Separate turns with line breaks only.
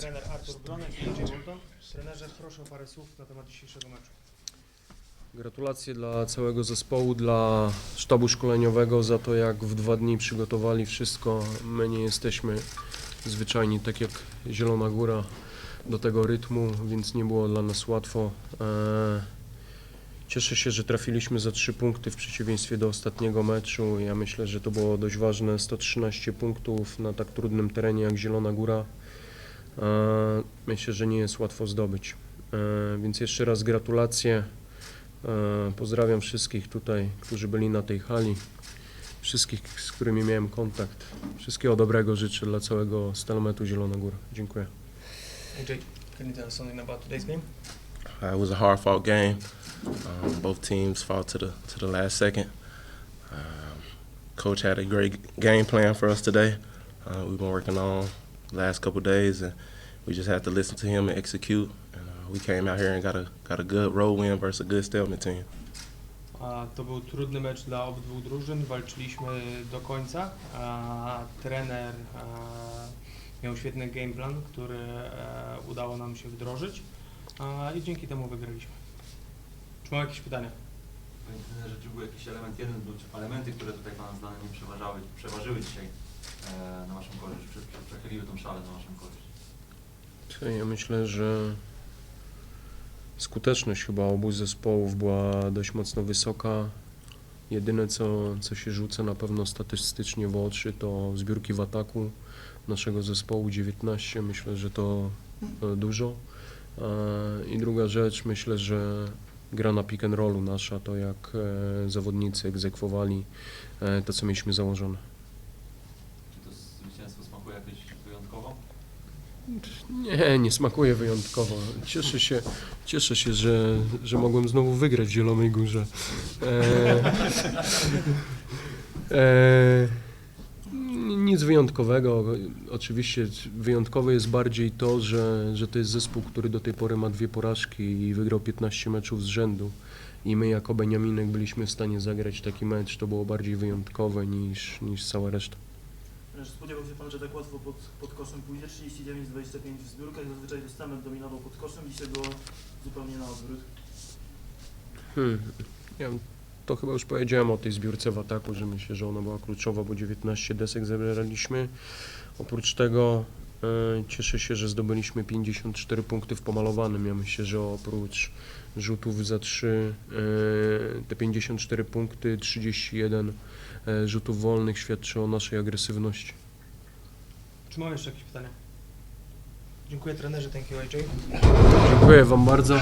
Trener Artur Bronek, AJ Bolton. Trenerze, proszę o parę słów na temat dzisiejszego meczu.
Gratulacje dla całego zespołu, dla sztabu szkoleniowego za to, jak w dwa dni przygotowali wszystko. My nie jesteśmy zwyczajni, tak jak Zielona Góra, do tego rytmu, więc nie było dla nas łatwo. Eee, Cieszę się, że trafiliśmy za trzy punkty w przeciwieństwie do ostatniego meczu. Ja myślę, że to było dość ważne. 113 punktów na tak trudnym terenie jak Zielona Góra. Eee, Myślę, że nie jest łatwo zdobyć. Eee, Więc jeszcze raz gratulacje. E, Pozdrawiam wszystkich tutaj, którzy byli na tej hali, wszystkich, z którymi miałem kontakt. Wszystkiego dobrego życzę dla całego Stalmetu Zielona Góra. Dziękuję.
AJ, can you tell us something about today's game?
Uh, it was a hard fought game. Um, both teams fought to the to the last second. Um, coach had a great game plan for us today. Uh, we've been working on last couple days, and we just had to listen to him and execute. And, uh, we came out here and got a got a good road win versus a good Stelman team.
A, To był trudny mecz dla obydwu drużyn, walczyliśmy do końca. A, trener a, miał świetny game plan, który e, udało nam się wdrożyć a, i dzięki temu wygraliśmy. Czy mam jakieś pytania?
Panie trenerze, czy był jakiś element, jeden lub elementy, które tutaj Pana zdaniem przeważały, przeważyły dzisiaj e, na Waszą korzyść, prze, prze, przechyliły tą szalę na Waszą korzyść?
Ja myślę, że skuteczność chyba obu zespołów była dość mocno wysoka. Jedyne, co, co się rzuca na pewno statystycznie w oczy, to zbiórki w ataku naszego zespołu 19. Myślę, że to dużo. E, I druga rzecz, myślę, że gra na pick and rollu nasza, to jak e, zawodnicy egzekwowali to, co mieliśmy założone.
Czy to zwycięstwo smakuje jakoś wyjątkowo?
Nie, nie smakuje wyjątkowo. Cieszę się, cieszę się że, że mogłem znowu wygrać w Zielonej Górze. E, e, nic wyjątkowego. Oczywiście wyjątkowe jest bardziej to, że, że to jest zespół, który do tej pory ma dwie porażki i wygrał 15 meczów z rzędu. I my jako Beniaminek byliśmy w stanie zagrać taki mecz. To było bardziej wyjątkowe niż, niż cała reszta.
Że spodziewał się Pan, że tak łatwo pod, pod koszem pójdzie 39-25 w zbiórkach, zazwyczaj Testament dominował pod koszem, dzisiaj było zupełnie na odwrót.
Hmm. Ja to chyba już powiedziałem o tej zbiórce w ataku, że myślę, że ona była kluczowa, bo 19 desek zebraliśmy. Oprócz tego cieszę się, że zdobyliśmy 54 punkty w pomalowanym. Ja myślę, że oprócz rzutów za 3, e, te 54 punkty, 31 e, rzutów wolnych świadczy o naszej agresywności.
Czy mam jeszcze jakieś pytania? Dziękuję trenerze, thank you AJ.
Dziękuję Wam bardzo.